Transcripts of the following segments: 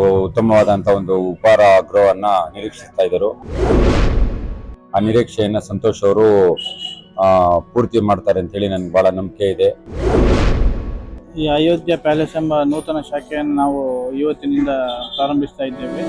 ಉತ್ತಮವಾದಂತ ಒಂದು ಉಪಹಾರ ಗೃಹವನ್ನ ನಿರೀಕ್ಷಿಸ್ತಾ ಇದ್ದರು. ಆ ನಿರೀಕ್ಷೆಯನ್ನ ಸಂತೋಷ್ ಅವರು ಪೂರ್ತಿ ಮಾಡ್ತಾರೆ ಅಂತ ಹೇಳಿ ನನ್ಗೆ ಬಹಳ ನಂಬಿಕೆ ಇದೆ. ಈ ಅಯೋಧ್ಯ ಪ್ಯಾಲೇಸ್ ಎಂಬ ನೂತನ ಶಾಖೆಯನ್ನು ನಾವು ಇವತ್ತಿನಿಂದ ಪ್ರಾರಂಭಿಸ್ತಾ ಇದ್ದೇವೆ.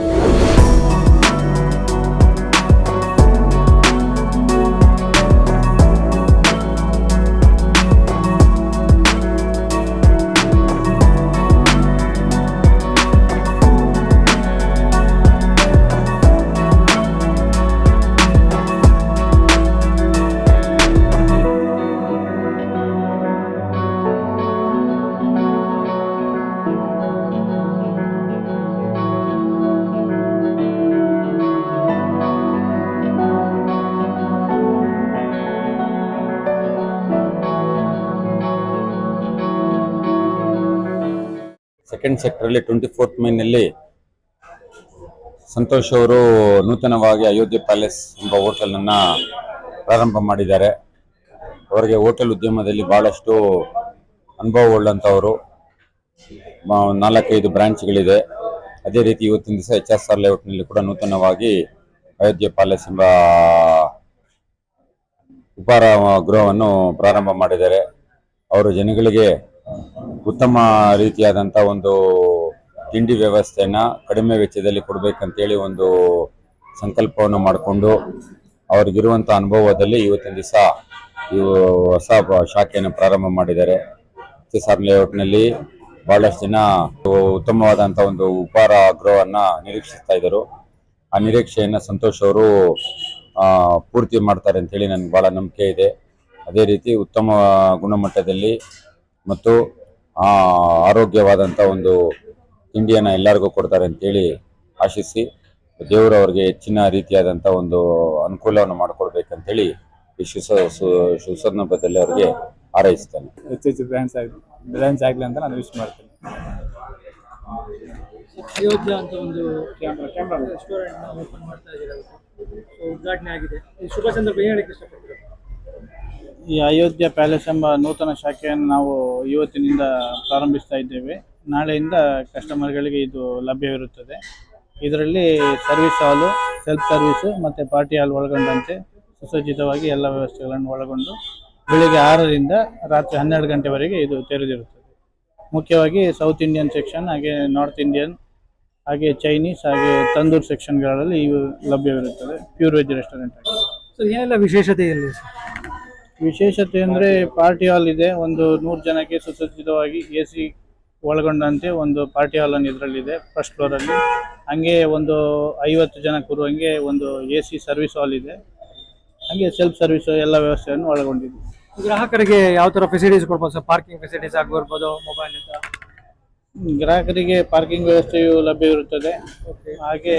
ಸೆಕೆಂಡ್ ಸೆಕ್ಟರ್ ಅಲ್ಲಿ ಟ್ವೆಂಟಿ ಫೋರ್ತ್ ಮೈನಲ್ಲಿ ಸಂತೋಷ್ ಅವರು ನೂತನವಾಗಿ ಅಯೋಧ್ಯೆ ಪ್ಯಾಲೇಸ್ ಎಂಬ ಹೋಟೆಲ್ ಅನ್ನ ಪ್ರಾರಂಭ ಮಾಡಿದ್ದಾರೆ. ಅವರಿಗೆ ಹೋಟೆಲ್ ಉದ್ಯಮದಲ್ಲಿ ಬಹಳಷ್ಟು ಅನುಭವ ಉಳ್ಳಂತವರು. ಮ- ನಾಲ್ಕೈದು ಬ್ರಾಂಚ್ಗಳಿದೆ. ಅದೇ ರೀತಿ ಇವತ್ತಿನ ದಿವಸ ಎಚ್ ಎಸ್ ಆರ್ ಲೇಔಟ್ನಲ್ಲಿ ಕೂಡ ನೂತನವಾಗಿ ಅಯೋಧ್ಯೆ ಪ್ಯಾಲೇಸ್ ಎಂಬ ಉಪಹಾರ ಗೃಹವನ್ನು ಪ್ರಾರಂಭ ಮಾಡಿದ್ದಾರೆ. ಅವರು ಜನಗಳಿಗೆ ಉತ್ತಮ ರೀತಿಯಾದಂಥ ಒಂದು ತಿಂಡಿ ವ್ಯವಸ್ಥೆಯನ್ನು ಕಡಿಮೆ ವೆಚ್ಚದಲ್ಲಿ ಕೊಡಬೇಕಂತೇಳಿ ಒಂದು ಸಂಕಲ್ಪವನ್ನು ಮಾಡಿಕೊಂಡು ಅವ್ರಿಗಿರುವಂಥ ಅನುಭವದಲ್ಲಿ ಇವತ್ತಿನ ದಿವಸ ಇವು ಹೊಸ ಶಾಖೆಯನ್ನು ಪ್ರಾರಂಭ ಮಾಡಿದ್ದಾರೆ. ಸಾರ್ ಲೇಔಟ್ನಲ್ಲಿ ಬಹಳಷ್ಟು ಜನ ಉತ್ತಮವಾದಂಥ ಒಂದು ಉಪಹಾರ ಗೃಹವನ್ನು ನಿರೀಕ್ಷಿಸ್ತಾ ಇದ್ದರು. ಆ ನಿರೀಕ್ಷೆಯನ್ನು ಸಂತೋಷ್ ಅವರು ಪೂರ್ತಿ ಮಾಡ್ತಾರೆ ಅಂತೇಳಿ ನನಗೆ ಭಾಳ ನಂಬಿಕೆ ಇದೆ. ಅದೇ ರೀತಿ ಉತ್ತಮ ಗುಣಮಟ್ಟದಲ್ಲಿ ಮತ್ತು ಆರೋಗ್ಯವಾದಂಥ ಒಂದು ತಿಂಡಿಯನ್ನು ಎಲ್ಲರಿಗೂ ಕೊಡ್ತಾರೆ ಅಂತೇಳಿ ಆಶಿಸಿ ದೇವರು ಅವ್ರಿಗೆ ಹೆಚ್ಚಿನ ರೀತಿಯಾದಂಥ ಒಂದು ಅನುಕೂಲವನ್ನು ಮಾಡಿಕೊಡ್ಬೇಕಂತೇಳಿ ಈ ಶುಸ ಸು- ಸುಸಂದರ್ಭದಲ್ಲಿ ಅವ್ರಿಗೆ ಹೆಚ್ಚು ಹೆಚ್ಚು ಬ್ರ್ಯಾಂಡ್ಸ್ ಆಗಲಿ ಬ್ರ್ಯಾಂಡ್ಸ್ ಆಗಲಿ ಅಂತ ನಾನು ವಿಶ್ ಮಾಡ್ತೀನಿ. ಅಯೋಧ್ಯ ಅಂತ ಒಂದು ರೆಸ್ಟೋರೆಂಟ್ ಓಪನ್ ಮಾಡ್ತಾ ಇದ್ದೀರಾ ಸೊ ಉದ್ಘಾಟನೆ ಆಗಿದೆ. ಈ ಶುಭ ಸಂದರ್ಭ ಏನು ಹೇಳಕ್ಕೆ ಇಷ್ಟಪಡ್ತೀರಾ? ಈ ಅಯೋಧ್ಯ ಪ್ಯಾಲೇಸ್ ಎಂಬ ನೂತನ ಶಾಖೆಯನ್ನು ನಾವು ಇವತ್ತಿನಿಂದ ಪ್ರಾರಂಭಿಸ್ತಾ ಇದ್ದೇವೆ. ನಾಳೆಯಿಂದ ಕಸ್ಟಮರ್ಗಳಿಗೆ ಇದು ಲಭ್ಯವಿರುತ್ತದೆ. ಇದರಲ್ಲಿ ಸರ್ವಿಸ್ ಹಾಲು ಸೆಲ್ಫ್ ಸರ್ವಿಸು ಮತ್ತು ಪಾರ್ಟಿ ಹಾಲ್ ಒಳಗೊಂಡಂತೆ ಸುಸಜ್ಜಿತವಾಗಿ ಎಲ್ಲ ವ್ಯವಸ್ಥೆಗಳನ್ನು ಒಳಗೊಂಡು ಬೆಳಿಗ್ಗೆ ಆರರಿಂದ ರಾತ್ರಿ ಹನ್ನೆರಡು ಗಂಟೆವರೆಗೆ ಇದು ತೆರೆದಿರುತ್ತದೆ. ಮುಖ್ಯವಾಗಿ ಸೌತ್ ಇಂಡಿಯನ್ ಸೆಕ್ಷನ್ ಹಾಗೆ ನಾರ್ತ್ ಇಂಡಿಯನ್ ಹಾಗೆ ಚೈನೀಸ್ ಹಾಗೆ ತಂದೂರ್ ಸೆಕ್ಷನ್ಗಳಲ್ಲಿ ಇವು ಲಭ್ಯವಿರುತ್ತದೆ. ಪ್ಯೂರ್ ವೆಜ್ ರೆಸ್ಟೋರೆಂಟ್ ಆಗಿ. ಸರ್ ಏನೆಲ್ಲ ವಿಶೇಷತೆ ಇಲ್ಲಿ? ವಿಶೇಷತೆ ಅಂದರೆ ಪಾರ್ಟಿ ಹಾಲ್ ಇದೆ. ಒಂದು ನೂರು ಜನಕ್ಕೆ ಸುಸಜ್ಜಿತವಾಗಿ ಎ ಸಿ ಒಳಗೊಂಡಂತೆ ಒಂದು ಪಾರ್ಟಿ ಹಾಲ್ ಅನ್ನು ಇದರಲ್ಲಿದೆ ಫಸ್ಟ್ ಫ್ಲೋರಲ್ಲಿ ಹಂಗೆ ಒಂದು ಐವತ್ತು ಜನ ಕೂರುವಂಗೆ ಒಂದು ಎ ಸಿ ಸರ್ವಿಸ್ ಹಾಲ್ ಇದೆ. ಹಾಗೆ ಸೆಲ್ಫ್ ಸರ್ವಿಸ್ ಎಲ್ಲ ವ್ಯವಸ್ಥೆಯನ್ನು ಒಳಗೊಂಡಿದೆ. ಗ್ರಾಹಕರಿಗೆ ಯಾವ ಥರ ಫೆಸಿಲಿಟೀಸ್ ಕೊಡ್ಬೋದು ಸರ್ ಪಾರ್ಕಿಂಗ್ ಫೆಸಿಲಿಟೀಸ್ ಆಗಿರ್ಬೋದು ಮೊಬೈಲ್ ಅಂತ ಗ್ರಾಹಕರಿಗೆ ಪಾರ್ಕಿಂಗ್ ವ್ಯವಸ್ಥೆಯು ಲಭ್ಯವಿರುತ್ತದೆ ಹಾಗೆ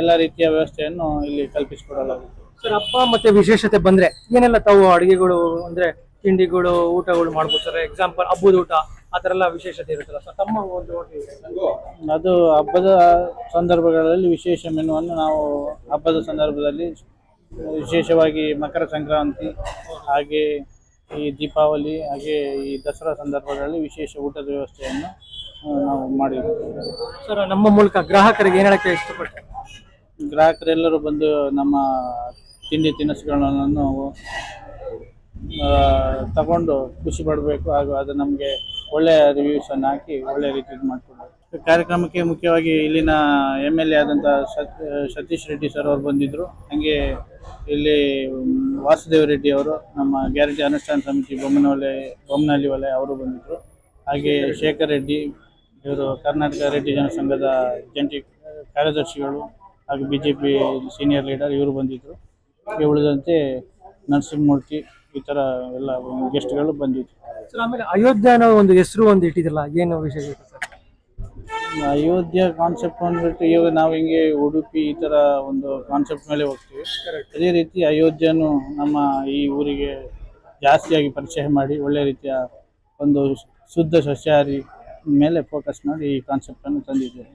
ಎಲ್ಲ ರೀತಿಯ ವ್ಯವಸ್ಥೆಯನ್ನು ಇಲ್ಲಿ ಕಲ್ಪಿಸಿಕೊಡಲಾಗುತ್ತದೆ. ಸರ್ ಹಬ್ಬ ಮತ್ತೆ ವಿಶೇಷತೆ ಬಂದ್ರೆ ಏನೆಲ್ಲ ತಾವು ಅಡುಗೆಗಳು ಅಂದ್ರೆ ತಿಂಡಿಗಳು ಊಟಗಳು ಮಾಡ್ಬೋದು ಸರ್? ಎಕ್ಸಾಂಪಲ್ ಹಬ್ಬದ ಊಟ ಆ ಥರ ಎಲ್ಲ ವಿಶೇಷತೆ ಇರುತ್ತಲ್ಲ ಸರ್? ತಮ್ಮ ಒಂದು ಹೋಟೆಲ್ ಅದು ಹಬ್ಬದ ಸಂದರ್ಭಗಳಲ್ಲಿ ವಿಶೇಷ ಮೆನುವನ್ನು ನಾವು ಹಬ್ಬದ ಸಂದರ್ಭದಲ್ಲಿ ವಿಶೇಷವಾಗಿ ಮಕರ ಸಂಕ್ರಾಂತಿ ಹಾಗೆ ಈ ದೀಪಾವಳಿ ಹಾಗೆ ಈ ದಸರಾ ಸಂದರ್ಭಗಳಲ್ಲಿ ವಿಶೇಷ ಊಟದ ವ್ಯವಸ್ಥೆಯನ್ನು ಆ, ನಾವು ಮಾಡಿದ್ದೇವೆ ಸರ್ ನಮ್ಮ ಮೂಲಕ ಗ್ರಾಹಕರಿಗೆ ಏನಕ್ಕೆ ಹೇಳಕ್ಕೆ ಗ್ರಾಹಕರೆಲ್ಲರೂ ಬಂದು ನಮ್ಮ ತಿಂಡಿ ತಿನಿಸುಗಳನ್ನು ತಗೊಂಡು ಖುಷಿ ಪಡಬೇಕು ಹಾಗೂ ಅದು ನಮಗೆ ಒಳ್ಳೆಯ ರಿವ್ಯೂಸನ್ನು ಹಾಕಿ ಒಳ್ಳೆಯ ರೀತಿ ಮಾಡಿಕೊಡ್ಬೇಕು. ಕಾರ್ಯಕ್ರಮಕ್ಕೆ ಮುಖ್ಯವಾಗಿ ಇಲ್ಲಿನ ಎಂ ಎಲ್ ಎ ಆದಂಥ ಸತ್, ಸತೀಶ್ ರೆಡ್ಡಿ ಸರ್ ಅವರು ಬಂದಿದ್ದರು ಹಾಗೆ ಇಲ್ಲಿ ವಾಸುದೇವ ರೆಡ್ಡಿ ಅವರು, ನಮ್ಮ ಗ್ಯಾರಂಟಿ ಅನುಷ್ಠಾನ ಸಮಿತಿ ಬೊಮ್ಮನವಲೆ ಬೊಮ್ಮನಹಳ್ಳಿ ವಲಯ ಅವರು ಬಂದಿದ್ದರು ಹಾಗೆ ಶೇಖರ್ ರೆಡ್ಡಿ, ಇವರು ಕರ್ನಾಟಕ ರೆಡ್ಡಿ ಜನಸಂಘದ ಜಂಟಿ ಕಾರ್ಯದರ್ಶಿಗಳು ಹಾಗೂ B J P senior leader ಇವರು ಬಂದಿದ್ದರು ಉಳಿದಂತೆ ನರಸಿಂಹಮೂರ್ತಿ ಈ ತರ ಎಲ್ಲ ಗೆಸ್ಟ್ಗಳು ಬಂದಿದ್ರು. ಸರ್ ಆಮೇಲೆ ಅಯೋಧ್ಯ ಅನ್ನೋ ಒಂದು ಹೆಸರು ಒಂದು ಇಟ್ಟಿದ್ರಲ್ಲ ಏನು ವಿಷಯ ಇದೆ ಸರ್? ಅಯೋಧ್ಯ ಕಾನ್ಸೆಪ್ಟ್ ಬಂದ್ಬಿಟ್ಟು ಇವಾಗ ನಾವು ಹಿಂಗೆ ಉಡುಪಿ ಈ ತರ ಒಂದು ಕಾನ್ಸೆಪ್ಟ್ ಮೇಲೆ ಹೋಗ್ತೀವಿ. ಅದೇ ರೀತಿ ಅಯೋಧ್ಯನು ನಮ್ಮ ಈ ಊರಿಗೆ ಜಾಸ್ತಿಯಾಗಿ ಪರಿಚಯ ಮಾಡಿ ಒಳ್ಳೆ ರೀತಿಯ ಒಂದು ಶುದ್ಧ ಸಸ್ಯಾಹಾರಿ ಮೇಲೆ ಫೋಕಸ್ ಮಾಡಿ ಈ ಕಾನ್ಸೆಪ್ಟನ್ನು ತಂದಿದ್ದೇವೆ.